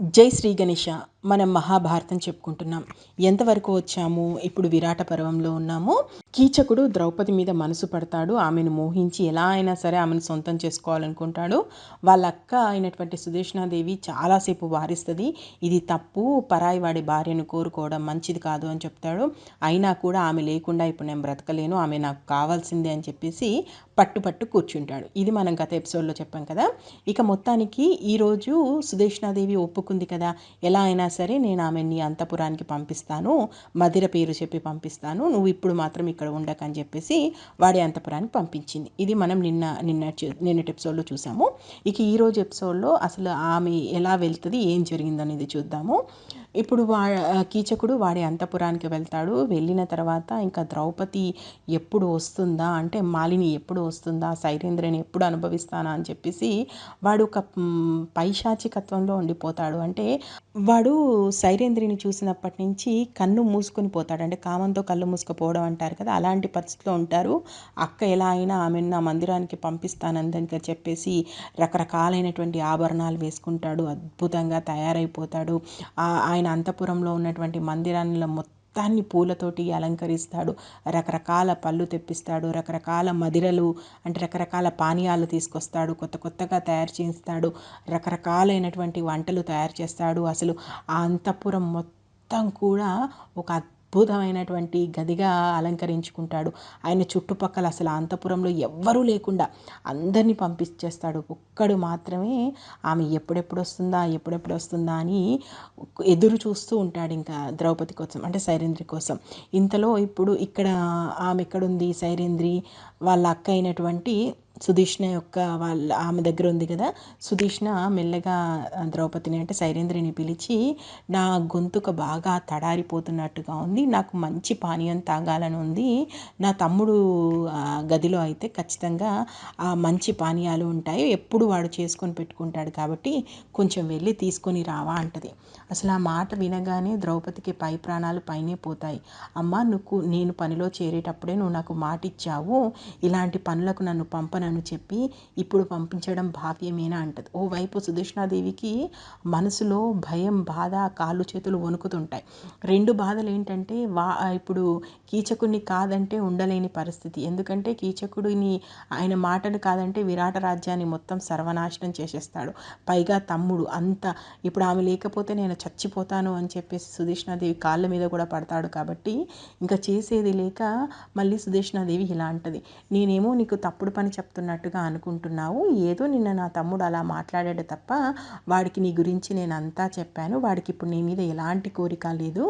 జై శ్రీ గణేష మనం మహాభారతం చెప్పుకుంటున్నాం. ఎంతవరకు వచ్చాము? ఇప్పుడు విరాట పర్వంలో ఉన్నాము. కీచకుడు ద్రౌపది మీద మనసు పడతాడు. ఆమెను మోహించి ఎలా అయినా సరే ఆమెను సొంతం చేసుకోవాలనుకుంటాడు. వాళ్ళ అక్క అయినటువంటి సుదేష్ణాదేవి చాలాసేపు వారిస్తుంది. ఇది తప్పు. పరాయి వాడి భార్యను కోరుకోవడం మంచిది కాదు అని చెప్తాడు. అయినా కూడా ఆమె లేకుండా ఇప్పుడు నేను బ్రతకలేను. ఆమె నాకు కావాల్సిందే అని చెప్పేసి పట్టు పట్టు కూర్చుంటాడు. ఇది మనం గత ఎపిసోడ్లో చెప్పాం కదా. ఇక మొత్తానికి ఈరోజు సుదేష్ణాదేవి ఒప్పుకుంది కదా. ఎలా అయినా సరే నేను ఆమెని అంతపురానికి పంపిస్తాను. మధిర పేరు చెప్పి పంపిస్తాను. నువ్వు ఇప్పుడు మాత్రం ఇక్కడ ఉండకని చెప్పేసి వాడి అంతపురానికి పంపించింది. ఇది మనం నిన్న నిన్న నిన్నటి ఎపిసోడ్లో చూసాము. ఇక ఈరోజు ఎపిసోడ్లో అసలు ఆమె ఎలా వెళ్తుంది ఏం జరిగిందనేది చూద్దాము. ఇప్పుడు వా కీచకుడు వాడి అంతఃపురానికి వెళ్తాడు. వెళ్ళిన తర్వాత ఇంకా ద్రౌపది ఎప్పుడు వస్తుందా అంటే మాలిని ఎప్పుడు వస్తుందా సైరేంద్రని ఎప్పుడు అనుభవిస్తానా అని చెప్పేసి వాడు ఒక పైశాచికత్వంలో ఉండిపోతాడు. అంటే వాడు సైరేంద్రిని చూసినప్పటి నుంచి కన్ను మూసుకొని పోతాడు. అంటే కామంతో కళ్ళు మూసుకుపోవడం అంటారు కదా అలాంటి పరిస్థితిలో ఉంటారు. అక్క ఎలా అయినా ఆమెను నా మందిరానికి పంపిస్తానందని చెప్పేసి రకరకాలైనటువంటి ఆభరణాలు వేసుకుంటాడు. అద్భుతంగా తయారైపోతాడు. ఆయన ఆయన అంతపురంలో ఉన్నటువంటి మందిరాన్ని మొత్తాన్ని పూలతోటి అలంకరిస్తాడు. రకరకాల పళ్ళు తెప్పిస్తాడు. రకరకాల మదిరలు అంటే రకరకాల పానీయాలు తీసుకొస్తాడు. కొత్త కొత్తగా తయారు చేస్తాడు రకరకాలైనటువంటి వంటలు తయారు చేస్తాడు. అసలు ఆ అంతపురం మొత్తం కూడా ఒక అద్భుతమైనటువంటి గదిగా అలంకరించుకుంటాడు. ఆయన చుట్టుపక్కల అసలు అంతపురంలో ఎవ్వరూ లేకుండా అందరినీ పంపించేస్తాడు. ఒక్కడు మాత్రమే ఆమె ఎప్పుడెప్పుడు వస్తుందా ఎప్పుడెప్పుడు వస్తుందా అని ఎదురు చూస్తూ ఉంటాడు ఇంకా ద్రౌపది కోసం అంటే సైరేంద్రి కోసం. ఇంతలో ఇప్పుడు ఇక్కడ ఆమె ఎక్కడుంది? సైరేంద్రి వాళ్ళ అక్క అయినటువంటి సుధీష్ణ యొక్క వాళ్ళ ఆమె దగ్గర ఉంది కదా. సుధీష్ణ మెల్లగా ద్రౌపదిని అంటే సైరేంద్రిని పిలిచి నా గొంతుక బాగా తడారిపోతున్నట్టుగా ఉంది నాకు మంచి పానీయం తాగాలని ఉంది నా తమ్ముడు గదిలో అయితే ఖచ్చితంగా ఆ మంచి పానీయాలు ఉంటాయి ఎప్పుడు వాడు చేసుకొని పెట్టుకుంటాడు కాబట్టి కొంచెం వెళ్ళి తీసుకొని రావా అంటది. అసలు ఆ మాట వినగానే ద్రౌపదికి పై ప్రాణాలు పైనే పోతాయి. అమ్మ నువ్వు నేను పనిలో చేరేటప్పుడే నువ్వు నాకు మాట ఇచ్చావు ఇలాంటి పనులకు నన్ను పంపన అని చెప్పి ఇప్పుడు పంపించడం భావ్యమేనా అంటది. ఓవైపు సుదేష్ణాదేవికి మనసులో భయం బాధ కాళ్ళు చేతులు వణుకుతుంటాయి. రెండు బాధలు ఏంటంటే వా ఇప్పుడు కీచకుడిని కాదంటే ఉండలేని పరిస్థితి. ఎందుకంటే కీచకుడిని ఆయన మాటలు కాదంటే విరాట రాజ్యాన్ని మొత్తం సర్వనాశనం చేసేస్తాడు. పైగా తమ్ముడు అంత ఇప్పుడు ఆమె లేకపోతే నేను చచ్చిపోతాను అని చెప్పేసి సుదేష్ణాదేవి కాళ్ళ మీద కూడా పడతాడు కాబట్టి ఇంకా చేసేది లేక మళ్ళీ సుదేష్ణాదేవి ఇలా అంటది. నేనేమో నీకు తప్పుడు పని చెప్తాను చెప్తున్నట్టుగా అనుకుంటున్నావు. ఏదో నిన్న నా తమ్ముడు అలా మాట్లాడాడు తప్ప వాడికి నీ గురించి నేను అంతా చెప్పాను. వాడికి ఇప్పుడు నీ మీద ఎలాంటి కోరిక లేదు.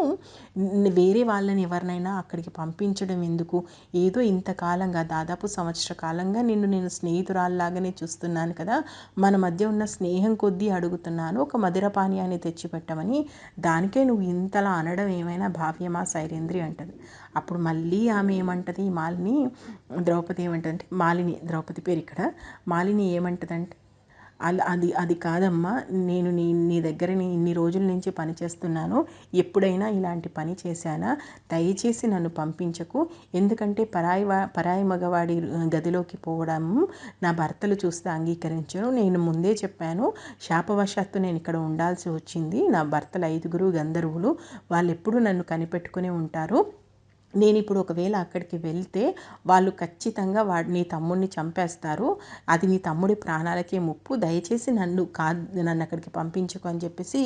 వేరే వాళ్ళని ఎవరినైనా అక్కడికి పంపించడం ఎందుకు? ఏదో ఇంతకాలంగా దాదాపు సంవత్సర కాలంగా నిన్ను నేను స్నేహితురాల్లాగానే చూస్తున్నాను కదా. మన మధ్య ఉన్న స్నేహం కొద్దీ అడుగుతున్నాను. ఒక మధుర పానీయాన్ని తెచ్చిపెట్టమని. దానికే నువ్వు ఇంతలా అనడం ఏమైనా భావ్యమా సైరేంద్రి అంటది. అప్పుడు మళ్ళీ ఆమె ఏమంటది? మాలిని ద్రౌపది ఏమంటదంటే మాలిని ద్రౌపది పేరు ఇక్కడ. మాలిని ఏమంటదంటే అలా అది అది కాదమ్మా నేను నీ నీ దగ్గర ఇన్ని రోజుల నుంచి పని చేస్తున్నాను. ఎప్పుడైనా ఇలాంటి పని చేశానా? దయచేసి నన్ను పంపించకు. ఎందుకంటే పరాయి పరాయి మగవాడి గదిలోకి పోవడం నా భర్తలు చూస్తే అంగీకరించను నేను ముందే చెప్పాను శాపవశాత్తు నేను ఇక్కడ ఉండాల్సి వచ్చింది. నా భర్తలు ఐదుగురు గంధర్వులు. వాళ్ళు ఎప్పుడు నన్ను కనిపెట్టుకునే ఉంటారు. నేను ఇప్పుడు ఒకవేళ అక్కడికి వెళ్తే వాళ్ళు ఖచ్చితంగా వాడు నీ తమ్ముడిని చంపేస్తారు. అది నీ తమ్ముడి ప్రాణాలకే ముప్పు. దయచేసి నన్ను కా నన్ను అక్కడికి పంపించుకు అని చెప్పేసి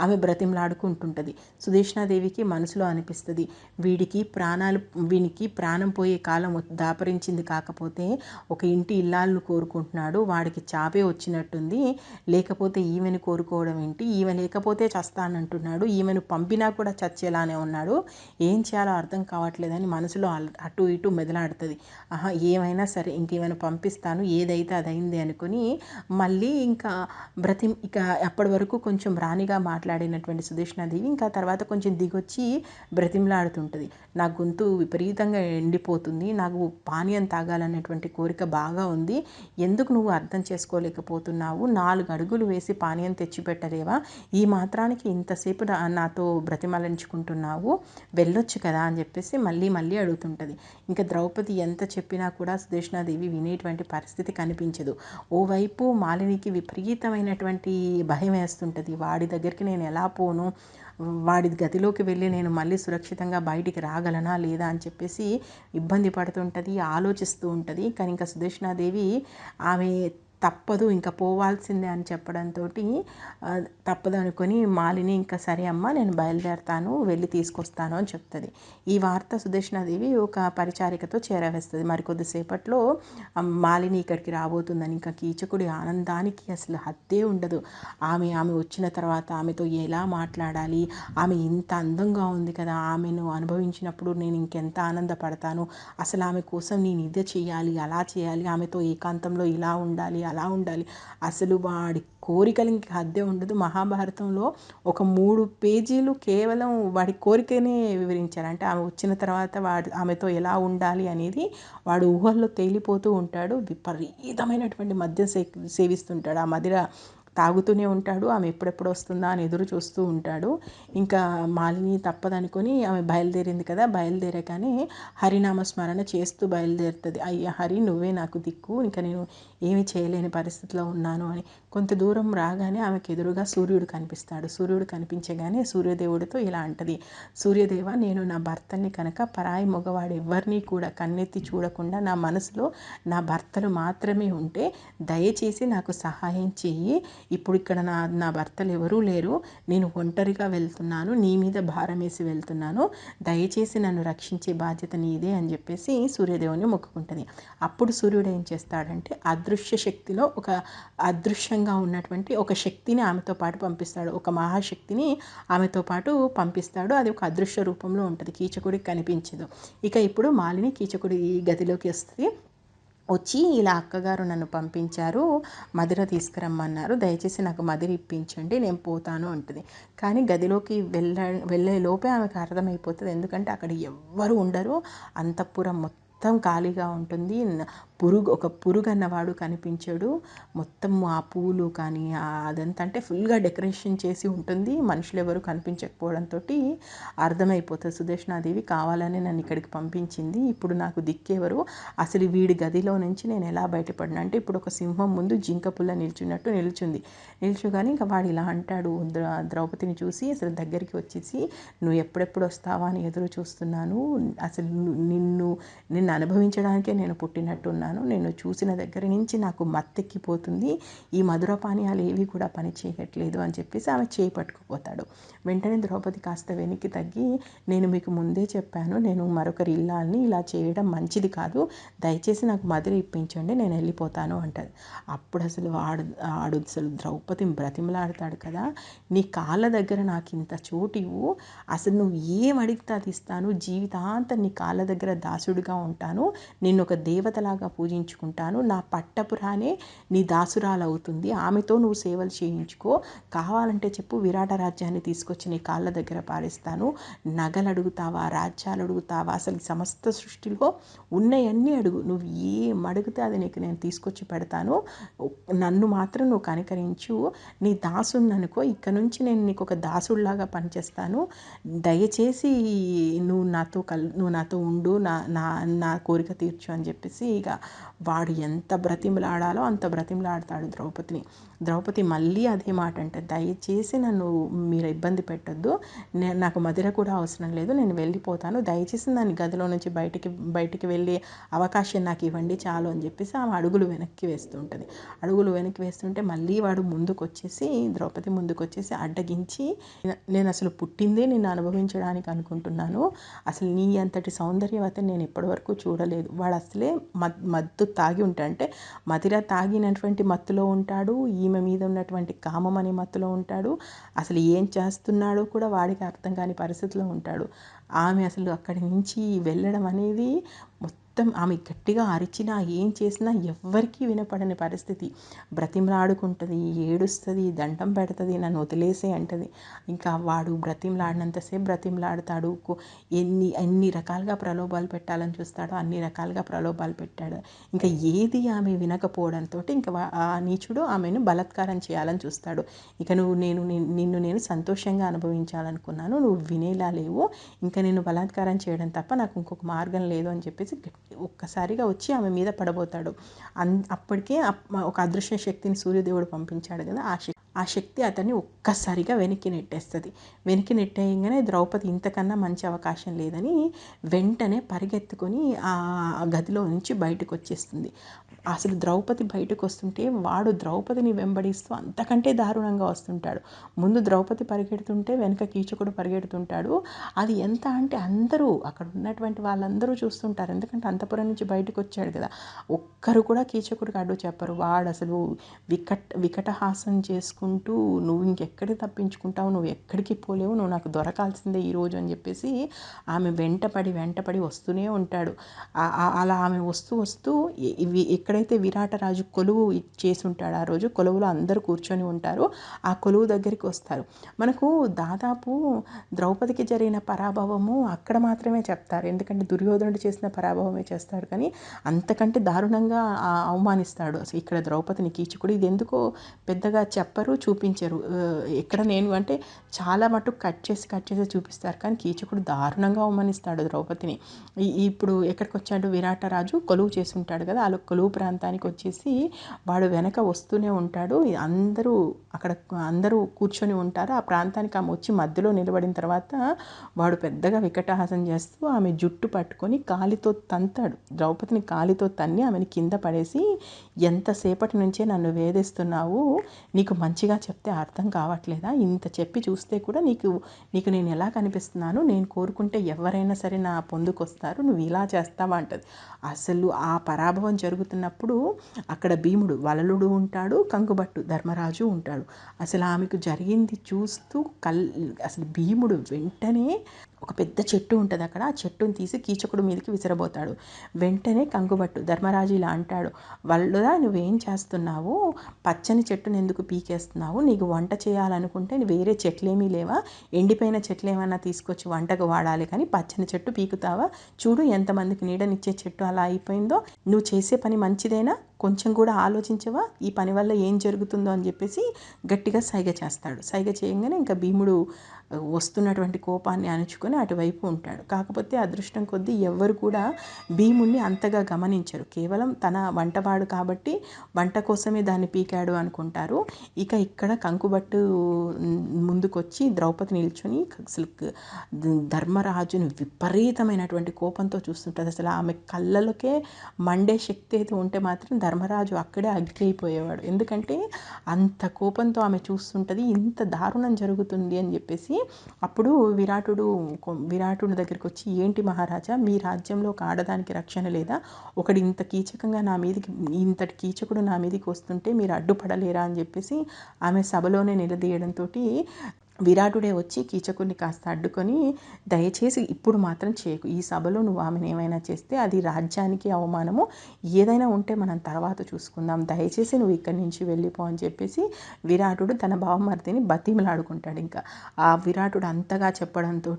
ఆమె బ్రతిమలాడుకుంటుంటుంది. సుదేష్ణాదేవికి మనసులో అనిపిస్తుంది. వీడికి ప్రాణాలు వీనికి ప్రాణం పోయే కాలం దాపరించింది కాకపోతే ఒక ఇంటి ఇల్లాలను కోరుకుంటున్నాడు. వాడికి చాపే వచ్చినట్టుంది. లేకపోతే ఈమెను కోరుకోవడం ఏంటి? ఈమె లేకపోతే చస్తానంటున్నాడు. ఈమెను పంపినా కూడా చచ్చేలానే ఉన్నాడు. ఏం చేయాలో అర్థం కావాలి రావట్లేదని మనసులో అటు ఇటు మెదలాడుతుంది. ఆహా ఏమైనా సరే ఇంకేమైనా పంపిస్తాను ఏదైతే అదైంది అనుకుని మళ్ళీ ఇంకా బ్రతి ఇక అప్పటి వరకు కొంచెం రాణిగా మాట్లాడినటువంటి సుదేష్ణాదేవి ఇంకా తర్వాత కొంచెం దిగొచ్చి బ్రతిమలాడుతుంటుంది. నా గొంతు విపరీతంగా ఎండిపోతుంది నాకు పానీయం తాగాలనేటువంటి కోరిక బాగా ఉంది. ఎందుకు నువ్వు అర్థం చేసుకోలేకపోతున్నావు? నాలుగు అడుగులు వేసి పానీయం తెచ్చిపెట్టలేవా? ఈ మాత్రానికి ఇంతసేపు నాతో బ్రతిమలించుకుంటున్నావు. వెళ్ళొచ్చు కదా అని చెప్పేసి మళ్ళీ మళ్ళీ అడుగుతుంటుంది. ఇంకా ద్రౌపది ఎంత చెప్పినా కూడా సుదేష్ణాదేవి వినేటువంటి పరిస్థితి కనిపించదు. ఓవైపు మాలినికి విపరీతమైనటువంటి భయం వేస్తుంటుంది. వాడి దగ్గరికి నేను ఎలా పోను? వాడి గదిలోకి వెళ్ళి నేను మళ్ళీ సురక్షితంగా బయటికి రాగలనా లేదా అని చెప్పేసి ఇబ్బంది పడుతుంటుంది ఆలోచిస్తూ ఉంటుంది. కానీ ఇంకా సుదర్శనాదేవి ఆమె తప్పదు ఇంకా పోవాల్సిందే అని చెప్పడంతో తప్పదు అనుకొని మాలిని ఇంకా సరే అమ్మ నేను బయలుదేరతాను వెళ్ళి తీసుకొస్తాను అని చెప్తుంది. ఈ వార్త సుదర్శనాదేవి ఒక పరిచారికతో చేరవేస్తుంది. మరి కొద్దిసేపట్లో మాలిని ఇక్కడికి రాబోతుందని ఇంకా కీచకుడి ఆనందానికి అసలు హద్దే ఉండదు. ఆమె ఆమె వచ్చిన తర్వాత ఆమెతో ఎలా మాట్లాడాలి? ఆమె ఇంత అందంగా ఉంది కదా ఆమెను అనుభవించినప్పుడు నేను ఇంకెంత ఆనందపడతాను? అసలు ఆమె కోసం నేను ఇదే చేయాలి అలా చేయాలి ఆమెతో ఏకాంతంలో ఇలా ఉండాలి అలా ఉండాలి. అసలు వాడి కోరికలు ఇంక హద్దే ఉండదు. మహాభారతంలో ఒక మూడు పేజీలు కేవలం వాడి కోరికనే వివరించారు. అంటే ఆమె వచ్చిన తర్వాత వాడు ఆమెతో ఎలా ఉండాలి అనేది వాడు ఊహల్లో తేలిపోతూ ఉంటాడు. విపరీతమైనటువంటి మద్యం సే సేవిస్తుంటాడు. ఆ మదిర తాగుతూనే ఉంటాడు. ఆమె ఎప్పుడెప్పుడు వస్తుందా అని ఎదురు చూస్తూ ఉంటాడు. ఇంకా మాలిని తప్పదనుకొని ఆమె బయలుదేరింది కదా బయలుదేరగానే హరినామ స్మరణ చేస్తూ బయలుదేరుతుంది. అయ్యా హరి నువ్వే నాకు దిక్కు. ఇంకా నేను ఏమి చేయలేని పరిస్థితిలో ఉన్నాను అని కొంత దూరం రాగానే ఆమెకు ఎదురుగా సూర్యుడు కనిపిస్తాడు. సూర్యుడు కనిపించగానే సూర్యదేవుడితో ఇలా అంటది. సూర్యదేవ నేను నా భర్తని కనుక పరాయి మగవాడు ఎవరిని కూడా కన్నెత్తి చూడకుండా నా మనసులో నా భర్తలు మాత్రమే ఉంటే దయచేసి నాకు సహాయం చెయ్యి. ఇప్పుడు ఇక్కడ నా నా భర్తలు ఎవరూ లేరు. నేను ఒంటరిగా వెళ్తున్నాను. నీ మీద భారం వేసి వెళ్తున్నాను. దయచేసి నన్ను రక్షించే బాధ్యత నీదే అని చెప్పేసి సూర్యదేవుని మొక్కుకుంటుంది. అప్పుడు సూర్యుడు ఏం చేస్తాడంటే అదృశ్య శక్తిలో ఒక అదృశ్యంగా ఉన్నటువంటి ఒక శక్తిని ఆమెతో పాటు పంపిస్తాడు. ఒక మహాశక్తిని ఆమెతో పాటు పంపిస్తాడు. అది ఒక అదృశ్య రూపంలో ఉంటుంది. కీచకుడికి కనిపించదు. ఇక ఇప్పుడు మాలిని కీచకుడి గదిలోకి వస్తుంది. వచ్చి ఇలా అక్కగారు నన్ను పంపించారు. మదిర తీసుకురమ్మన్నారు. దయచేసి నాకు మదిర ఇప్పించండి నేను పోతాను అంటుంది. కానీ గదిలోకి వెళ్ళ వెళ్ళే లోపే ఆమెకు అర్థమైపోతుంది. ఎందుకంటే అక్కడ ఎవ్వరు ఉండరు. అంతఃపురం మొత్తం ఖాళీగా ఉంటుంది. పురుగు ఒక పురుగు అన్నవాడు కనిపించడు. మొత్తం ఆ పూలు కానీ అదంతా అంటే ఫుల్గా డెకరేషన్ చేసి ఉంటుంది. మనుషులు ఎవరు కనిపించకపోవడంతో అర్థమైపోతుంది. సుదర్శనాదేవి కావాలని నన్ను ఇక్కడికి పంపించింది. ఇప్పుడు నాకు దిక్కేవరు. అసలు వీడి గదిలో నుంచి నేను ఎలా బయటపడినా అంటే ఇప్పుడు ఒక సింహం ముందు జింక పుల్ల నిల్చున్నట్టు నిల్చుంది. నిల్చుగానే ఇంకా వాడు ఇలా అంటాడు. ద్రౌపదిని చూసి అసలు దగ్గరికి వచ్చేసి నువ్వు ఎప్పుడెప్పుడు వస్తావా అని ఎదురు చూస్తున్నాను. అసలు నిన్ను నిన్ను అనుభవించడానికే నేను పుట్టినట్టున్నాను నేను చూసిన దగ్గర నుంచి నాకు మత్తెక్కిపోతుంది. ఈ మధుర పానీయాలు ఏవి కూడా పని చేయట్లేదు అని చెప్పేసి ఆమె చేయి పట్టుకుపోతాడు. వెంటనే ద్రౌపది కాస్త వెనక్కి తగ్గి నేను మీకు ముందే చెప్పాను నేను మరొకరి ఇల్లాలని ఇలా చేయడం మంచిది కాదు. దయచేసి నాకు మధుర ఇప్పించండి నేను వెళ్ళిపోతాను అంటది. అప్పుడు అసలు ఆడు ఆడు అసలు ద్రౌపదిని బ్రతిమలాడతాడు కదా. నీ కాళ్ళ దగ్గర నాకు ఇంత చోటు ఇవ్వు. అసలు నువ్వు ఏం అడిగితే అది ఇస్తాను. జీవితాంతం నీ కాళ్ళ దగ్గర దాసుడిగా ఉంటాను. నిన్ను ఒక దేవతలాగా పూజించుకుంటాను. నా పట్టపురానే నీ దాసురాలవుతుంది. ఆమెతో నువ్వు సేవలు చేయించుకో. కావాలంటే చెప్పు విరాట రాజ్యాన్ని తీసుకొచ్చి నీ కాళ్ళ దగ్గర పారేస్తాను. నగలు అడుగుతావా రాజ్యాలు అడుగుతావా అసలు సమస్త సృష్టిలో ఉన్నాయన్నీ అడుగు. నువ్వు ఏం అడిగితే అది నీకు నేను తీసుకొచ్చి పెడతాను. నన్ను మాత్రం నువ్వు కనికరించు. నీ దాసుని అనుకో. ఇక్కడ నుంచి నేను నీకు ఒక దాసుడిలాగా పనిచేస్తాను. దయచేసి నువ్వు నాతో కల్ నువ్వు నాతో ఉండు. నా నా నా కోరిక తీర్చు అని చెప్పేసి ఇక వాడు ఎంత బ్రతిమలాడాలో అంత బ్రతిమలాడతాడు ద్రౌపదిని. ద్రౌపది మళ్ళీ అదే మాట అంటే దయచేసి నన్ను మీరు ఇబ్బంది పెట్టద్దు. నేను నాకు మదిర కూడా అవసరం లేదు. నేను వెళ్ళిపోతాను. దయచేసి దాని గదిలో నుంచి బయటికి బయటికి వెళ్ళే అవకాశం నాకు ఇవ్వండి చాలు అని చెప్పేసి ఆమె అడుగులు వెనక్కి వేస్తుంటుంది అడుగులు వెనక్కి వేస్తుంటే మళ్ళీ వాడు ముందుకు వచ్చేసి ద్రౌపది ముందుకు వచ్చేసి అడ్డగించి నేను అసలు పుట్టిందే నేను అనుభవించడానికి అనుకుంటున్నాను. అసలు నీ అంతటి సౌందర్యవత నేను ఇప్పటివరకు చూడలేదు. వాడు అసలే మత్తు తాగి ఉంటాడు. అంటే మదిర తాగినటువంటి మత్తులో ఉంటాడు. ఈ ఈమె మీద ఉన్నటువంటి కామం అనే మత్తులో ఉంటాడు. అసలు ఏం చేస్తున్నాడో కూడా వాడికి అర్థం కాని పరిస్థితిలో ఉంటాడు. ఆమె అసలు అక్కడి నుంచి వెళ్ళడం అనేది మొత్తం ఆమె గట్టిగా అరిచినా ఏం చేసినా ఎవ్వరికీ వినపడని పరిస్థితి. బ్రతిమలాడుకుంటుంది ఏడుస్తుంది దండం పెడుతుంది నన్ను వదిలేసే అంటది. ఇంకా వాడు బ్రతిమలాడినంతసేపు బ్రతిమలాడతాడు. ఎన్ని ఎన్ని రకాలుగా ప్రలోభాలు పెట్టాలని చూస్తాడో అన్ని రకాలుగా ప్రలోభాలు పెట్టాడు. ఇంకా ఏది ఆమె వినకపోవడంతో ఇంకా ఆ నీచుడు ఆమెను బలాత్కారం చేయాలని చూస్తాడు. ఇక నువ్వు నేను నిన్- నిన్ను నేను సంతోషంగా అనుభవించాలనుకున్నాను. నువ్వు వినేలా లేవు. ఇంకా నేను బలాత్కారం చేయడం తప్ప నాకు ఇంకొక మార్గం లేదు అని చెప్పేసి గట్టి- ఒక్కసారిగా వచ్చి ఆమె మీద పడబోతాడు. అన్ అప్పటికే ఒక అదృశ్య శక్తిని సూర్యదేవుడు పంపించాడు కదా ఆ శక్తి ఆ శక్తి అతన్ని ఒక్కసారిగా వెనక్కి నెట్టేస్తుంది. వెనక్కి నెట్టేయంగానే ద్రౌపది ఇంతకన్నా మంచి అవకాశం లేదని వెంటనే పరిగెత్తుకొని ఆ గదిలో నుంచి బయటకు వచ్చేస్తుంది అసలు ద్రౌపది బయటకు వస్తుంటే వాడు ద్రౌపదిని వెంబడిస్తూ అంతకంటే దారుణంగా వస్తుంటాడు. ముందు ద్రౌపది పరిగెడుతుంటే వెనక కీచకుడు పరిగెడుతుంటాడు. అది ఎంత అంటే అందరూ అక్కడ ఉన్నటువంటి వాళ్ళందరూ చూస్తుంటారు. ఎందుకంటే అంతపురం నుంచి బయటకు వచ్చాడు కదా. ఒక్కరు కూడా కీచకుడికి అడ్డు చెప్పరు. వాడు అసలు వికట్ వికటహాసం చేసుకుని చేసుకుంటూ నువ్వు ఇంకెక్కడికి తప్పించుకుంటావు నువ్వు ఎక్కడికి పోలేవు నువ్వు నాకు దొరకాల్సిందే ఈరోజు అని చెప్పేసి ఆమె వెంటపడి వెంటపడి వస్తూనే ఉంటాడు. అలా ఆమె వస్తూ వస్తూ ఇవి ఎక్కడైతే విరాటరాజు కొలువు చేసి ఉంటాడు ఆ రోజు కొలువులో అందరూ కూర్చొని ఉంటారు. ఆ కొలువు దగ్గరికి వస్తారు. మనకు దాదాపు ద్రౌపదికి జరిగిన పరాభవము అక్కడ మాత్రమే చెప్తారు. ఎందుకంటే దుర్యోధనుడు చేసిన పరాభవమే చేస్తాడు కానీ అంతకంటే దారుణంగా అవమానిస్తాడు. అసలు ఇక్కడ ద్రౌపదిని కీచుకుడు ఇది ఎందుకో పెద్దగా చెప్పరు. చూపించరు. ఎక్కడ నేను అంటే చాలా మటుకు కట్ చేసి కట్ చేసి చూపిస్తారు. కానీ కీచకుడు దారుణంగా అవమానిస్తాడు ద్రౌపదిని. ఇప్పుడు ఎక్కడికి వచ్చాడు విరాటరాజు కొలువు చేసి ఉంటాడు కదా. అలా కొలువు ప్రాంతానికి వచ్చేసి వాడు వెనక వస్తూనే ఉంటాడు. అందరూ అక్కడ అందరూ కూర్చొని ఉంటారు. ఆ ప్రాంతానికి ఆమె వచ్చి మధ్యలో నిలబడిన తర్వాత వాడు పెద్దగా వికటహాసం చేస్తూ ఆమె జుట్టు పట్టుకొని కాలితో తంతాడు. ద్రౌపదిని కాలితో తన్ని ఆమెను కింద పడేసి ఎంతసేపటి నుంచే నన్ను వేధిస్తున్నావు? నీకు మంచి మంచిగా చెప్తే అర్థం కావట్లేదా? ఇంత చెప్పి చూస్తే కూడా నీకు నీకు నేను ఎలా కనిపిస్తున్నాను నేను కోరుకుంటే ఎవరైనా సరే నా పొందుకొస్తారు నువ్వు ఇలా చేస్తావా అంటది. అసలు ఆ పరాభవం జరుగుతున్నప్పుడు అక్కడ భీముడు వలలుడు ఉంటాడు కంగుబట్టు ధర్మరాజు ఉంటాడు. అసలు ఆమెకు జరిగింది చూస్తూ కల్ అసలు భీముడు వెంటనే ఒక పెద్ద చెట్టు ఉంటుంది అక్కడ. ఆ చెట్టుని తీసి కీచకుడు మీదకి విసిరబోతాడు. వెంటనే కంగుబట్టు ధర్మరాజు ఇలా అంటాడు వల్లుదా నువ్వేం చేస్తున్నావు? పచ్చని చెట్టుని ఎందుకు పీకేస్తున్నావు? నీకు వంట చేయాలనుకుంటే వేరే చెట్లేమీ లేవా? ఎండిపోయిన చెట్లు ఏమైనా తీసుకొచ్చి వంటకు వాడాలి కానీ పచ్చని చెట్టు పీకుతావా? చూడు ఎంతమందికి నీడనిచ్చే చెట్టు అలా అయిపోయిందో. నువ్వు చేసే పని మంచిదేనా? కొంచెం కూడా ఆలోచించవా? ఈ పని వల్ల ఏం జరుగుతుందో అని చెప్పేసి గట్టిగా సైగ చేస్తాడు. సైగ చేయగానే ఇంకా భీముడు వస్తున్నటువంటి కోపాన్ని అణుచుకొని అటువైపు ఉంటాడు. కాకపోతే అదృష్టం కొద్దీ ఎవ్వరు కూడా భీముణ్ణి అంతగా గమనించరు. కేవలం తన వంటవాడు కాబట్టి వంట కోసమే దాన్ని పీకాడు అనుకుంటారు. ఇక ఇక్కడ కంకుబట్టు ముందుకొచ్చి ద్రౌపది నిల్చొని అసలు ధర్మరాజుని విపరీతమైనటువంటి కోపంతో చూస్తుంటుంది. అసలు ఆమె కళ్ళలకే మండే శక్తి అయితే ఉంటే మాత్రం ధర్మరాజు అక్కడే అగ్గి అయిపోయేవాడు ఎందుకంటే అంత కోపంతో ఆమె చూస్తుంటుంది ఇంత దారుణం జరుగుతుంది అని చెప్పేసి అప్పుడు విరాటుడు విరాటుని దగ్గరికి వచ్చి ఏంటి మహారాజా మీ రాజ్యంలో ఒక ఆడదానికి రక్షణ లేదా? ఒకడు ఇంత కీచకంగా నా మీదకి ఇంతటి కీచకుడు నా మీదకి వస్తుంటే మీరు అడ్డుపడలేరా? అని చెప్పేసి ఆమె సభలోనే నిలదీయడంతో విరాటుడే వచ్చి కీచకుడిని కాస్త అడ్డుకొని దయచేసి ఇప్పుడు మాత్రం చేయకు. ఈ సభలో నువ్వు ఆమెను ఏమైనా చేస్తే అది రాజ్యానికి అవమానము. ఏదైనా ఉంటే మనం తర్వాత చూసుకుందాం. దయచేసి నువ్వు ఇక్కడి నుంచి వెళ్ళిపో అని చెప్పేసి విరాటుడు తన భావమర్తిని బతిమలాడుకుంటాడు ఇంకా. ఆ విరాటుడు అంతగా చెప్పడంతో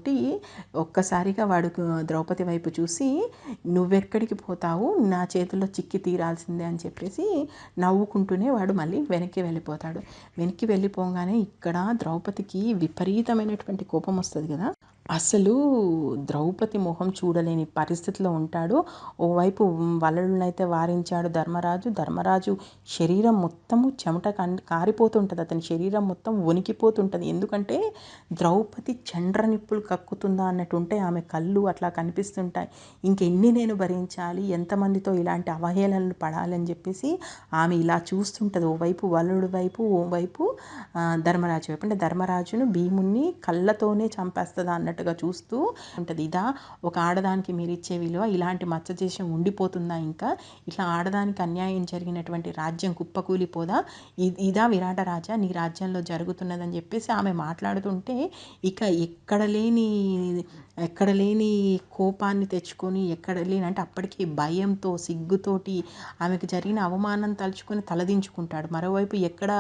ఒక్కసారిగా వాడు ద్రౌపది వైపు చూసి నువ్వెక్కడికి పోతావు? నా చేతుల్లో చిక్కి తీరాల్సిందే అని చెప్పేసి నవ్వుకుంటూనే వాడు మళ్ళీ వెనక్కి వెళ్ళిపోతాడు. వెనక్కి వెళ్ళిపోగానే ఇక్కడ ద్రౌపదికి విపరీతమైనటువంటి కోపం వస్తుంది కదా? అసలు ద్రౌపది మొహం చూడలేని పరిస్థితిలో ఉంటాడు. ఓవైపు వలలునైతే వారించాడు ధర్మరాజు. ధర్మరాజు శరీరం మొత్తము చెమట కారిపోతుంటుంది. అతని శరీరం మొత్తం వణికిపోతుంటుంది. ఎందుకంటే ద్రౌపది చండ్ర నిప్పులు కక్కుతుందా అన్నట్టు ఉంటే ఆమె కళ్ళు అట్లా కనిపిస్తుంటాయి. ఇంకెన్ని నేను భరించాలి? ఎంతమందితో ఇలాంటి అవహేళనలు పడాలని చెప్పేసి ఆమె ఇలా చూస్తుంటుంది. ఓవైపు వలుడు వైపు ఓవైపు ధర్మరాజు వైపు. అంటే ధర్మరాజును భీముణ్ణి కళ్ళతోనే చంపేస్తుందా అన్నట్టు అన్నట్టుగా చూస్తూ ఉంటుంది. ఇదా ఒక ఆడదానికి మీరు ఇచ్చే విలువ ఇలాంటి మచ్చ దేశం ఉండిపోతుందా ఇంకా? ఇట్లా ఆడదానికి అన్యాయం జరిగినటువంటి రాజ్యం కుప్పకూలిపోదా? ఇదా విరాట రాజా నీ రాజ్యంలో జరుగుతున్నదని చెప్పేసి ఆమె మాట్లాడుతుంటే ఇక ఎక్కడ లేని ఎక్కడ లేని కోపాన్ని తెచ్చుకొని ఎక్కడ లేని అంటే అప్పటికి భయంతో సిగ్గుతోటి ఆమెకు జరిగిన అవమానం తలుచుకొని తలదించుకుంటాడు. మరోవైపు ఎక్కడ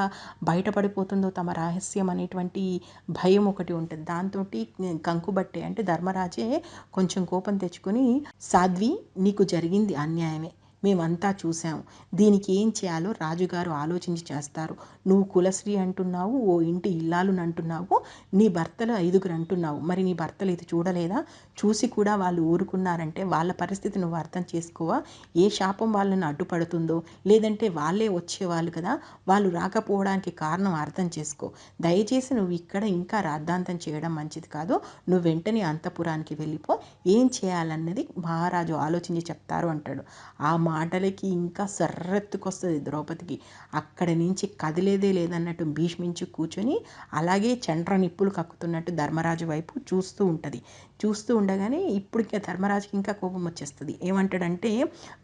బయటపడిపోతుందో తమ రహస్యం అనేటువంటి భయం ఒకటి ఉంటుంది. దాంతో బట్టే అంటే ధర్మరాజే కొంచెం కోపం తెచ్చుకొని సాధ్వి నీకు జరిగింది అన్యాయమే. మేమంతా చూశాం. దీనికి ఏం చేయాలో రాజుగారు ఆలోచించి చేస్తారు. నువ్వు కులశ్రీ అంటున్నావు ఓ ఇంటి ఇల్లాలుని అంటున్నావు నీ భర్తలు ఐదుగురు అంటున్నావు. మరి నీ భర్తలు ఇది చూడలేదా? చూసి కూడా వాళ్ళు ఊరుకున్నారంటే వాళ్ళ పరిస్థితి నువ్వు అర్థం చేసుకోవా? ఏ శాపం వాళ్ళని అడ్డుపడుతుందో? లేదంటే వాళ్ళే వచ్చేవాళ్ళు కదా? వాళ్ళు రాకపోవడానికి కారణం అర్థం చేసుకో. దయచేసి నువ్వు ఇక్కడ ఇంకా రాద్ధాంతం చేయడం మంచిది కాదు. నువ్వు వెంటనే అంతపురానికి వెళ్ళిపో. ఏం చేయాలన్నది మహారాజు ఆలోచించి చెప్తారు అంటాడు. ఆ మా మాటలకి ఇంకా సర్రెత్తుకొస్తుంది ద్రౌపదికి. అక్కడి నుంచి కదిలేదే లేదన్నట్టు భీష్మించి కూర్చొని అలాగే చండ్ర నిప్పులు కక్కుతున్నట్టు ధర్మరాజు వైపు చూస్తూ ఉంటుంది. చూస్తూ ఉండగానే ఇప్పటికే ధర్మరాజుకి ఇంకా కోపం వచ్చేస్తుంది. ఏమంటాడంటే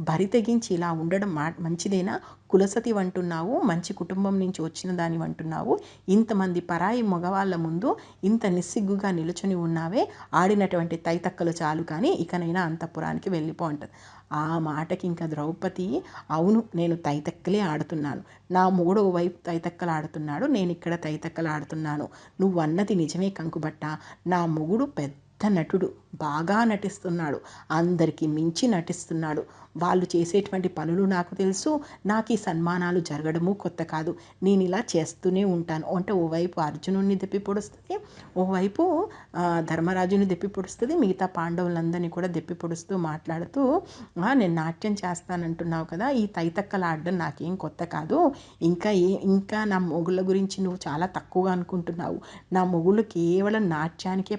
బరి తెగించి ఇలా ఉండడం మా మంచిదేనా? కులసతి అంటున్నావు మంచి కుటుంబం నుంచి వచ్చిన దాని అంటున్నావు ఇంతమంది పరాయి మగవాళ్ళ ముందు ఇంత నిస్సిగ్గుగా నిలుచుని ఉన్నావే ఆడినటువంటి తైతక్కలు చాలు కానీ ఇకనైనా అంతఃపురానికి వెళ్ళిపో అంటది. ఆ మాటకి ఇంకా ద్రౌపది అవును నేను తైతక్కలే ఆడుతున్నాను. నా మూడో వైపు తైతక్కలు ఆడుతున్నాడు నేను ఇక్కడ తైతక్కలు ఆడుతున్నాను. నువ్వు అన్నది నిజమే కంకుబట్ట. నా మొగుడు పెద్ద నటుడు బాగా నటిస్తున్నాడు. అందరికీ మించి నటిస్తున్నాడు. వాళ్ళు చేసేటువంటి పనులు నాకు తెలుసు. నాకు ఈ సన్మానాలు జరగడము కొత్త కాదు. నేను ఇలా చేస్తూనే ఉంటాను. అంటే ఓవైపు అర్జునుడిని దెప్పి పొడుస్తుంది ఓవైపు ధర్మరాజుని దెప్పి పొడుస్తుంది మిగతా పాండవులందరినీ కూడా దెప్పి పొడుస్తూ మాట్లాడుతూ నేను నాట్యం చేస్తానంటున్నావు కదా ఈ తైతక్కలు ఆడడం నాకేం కొత్త కాదు. ఇంకా ఏ ఇంకా నా మొగుళ్ళ గురించి నువ్వు చాలా తక్కువగా అనుకుంటున్నావు. నా మొగుళ్ళు కేవలం నాట్యానికే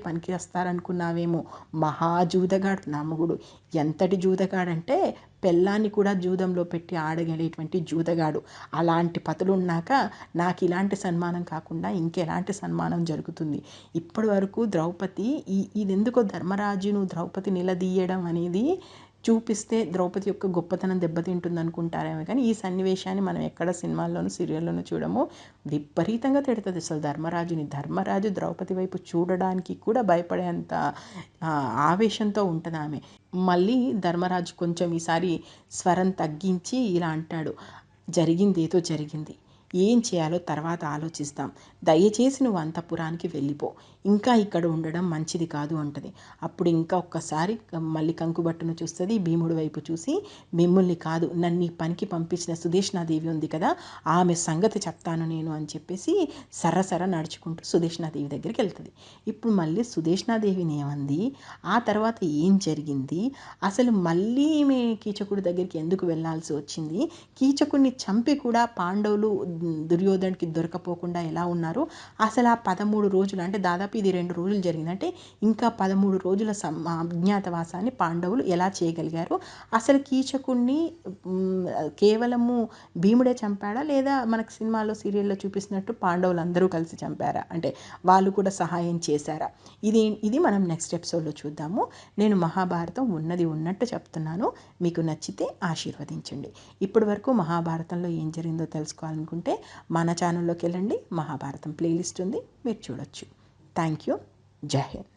అనుకున్నావేమో? మహా జూదగాడు నా మొగుడు ఎంతటి జూదగాడంటే పెళ్ళాన్ని కూడా జూదంలో పెట్టి ఆడగలిగేటువంటి జూదగాడు. అలాంటి పతులున్నాక నాకు ఇలాంటి సన్మానం కాకుండా ఇంకెలాంటి సన్మానం జరుగుతుంది? ఇప్పటి వరకు ద్రౌపది ఈ ఇది ఎందుకో ధర్మరాజును ద్రౌపది నిలదీయడం అనేది చూపిస్తే ద్రౌపది యొక్క గొప్పతనం దెబ్బతింటుంది అనుకుంటారేమో కానీ ఈ సన్నివేశాన్ని మనం ఎక్కడ సినిమాల్లోనూ సీరియల్లోనూ చూడము. విపరీతంగా తిడుతుంది అసలు ధర్మరాజుని. ధర్మరాజు ద్రౌపది వైపు చూడడానికి కూడా భయపడేంత ఆవేశంతో ఉంటుంది ఆమె. మళ్ళీ ధర్మరాజు కొంచెం ఈసారి స్వరం తగ్గించి ఇలా అంటాడు. జరిగింది ఏదో జరిగింది. ఏం చేయాలో తర్వాత ఆలోచిస్తాం. దయచేసి నువ్వు అంతఃపురానికి వెళ్ళిపో. ఇంకా ఇక్కడ ఉండడం మంచిది కాదు అంటది. అప్పుడు ఇంకా ఒక్కసారి మళ్ళీ కంకుబట్టును చూస్తుంది భీముడి వైపు చూసి మిమ్మల్ని కాదు నన్ను ఈ పనికి పంపించిన సుదేష్ణాదేవి ఉంది కదా ఆమె సంగతి చెప్తాను నేను అని చెప్పేసి సరసర నడుచుకుంటూ సుదేష్ణాదేవి దగ్గరికి వెళ్తుంది. ఇప్పుడు మళ్ళీ సుదేష్ణాదేవిని ఏమంది? ఆ తర్వాత ఏం జరిగింది? అసలు మళ్ళీ ఈమె కీచకుడి దగ్గరికి ఎందుకు వెళ్ళాల్సి వచ్చింది? కీచకుడిని చంపి కూడా పాండవులు దుర్యోధనుడికి దొరకపోకుండా ఎలా ఉన్నారు? అసలు ఆ పదమూడు రోజులు అంటే దాదాపు ఇది రెండు రోజులు జరిగిందంటే ఇంకా పదమూడు రోజుల అజ్ఞాతవాసాన్ని పాండవులు ఎలా చేయగలిగారు? అసలు కీచకుణ్ణి కేవలము భీముడే చంపాడా? లేదా మనకు సినిమాలో సీరియల్లో చూపిస్తున్నట్టు పాండవులు అందరూ కలిసి చంపారా? అంటే వాళ్ళు కూడా సహాయం చేశారా? ఇది ఇది మనం నెక్స్ట్ ఎపిసోడ్లో చూద్దాము. నేను మహాభారతం ఉన్నది ఉన్నట్టు చెప్తున్నాను. మీకు నచ్చితే ఆశీర్వదించండి. ఇప్పటి వరకు మహాభారతంలో ఏం జరిగిందో తెలుసుకోవాలనుకుంటే మన ఛానల్లోకి వెళ్ళండి. మహాభారతం ప్లేలిస్ట్ ఉంది. మీరు చూడొచ్చు. థ్యాంక్ యూ జై హింద్.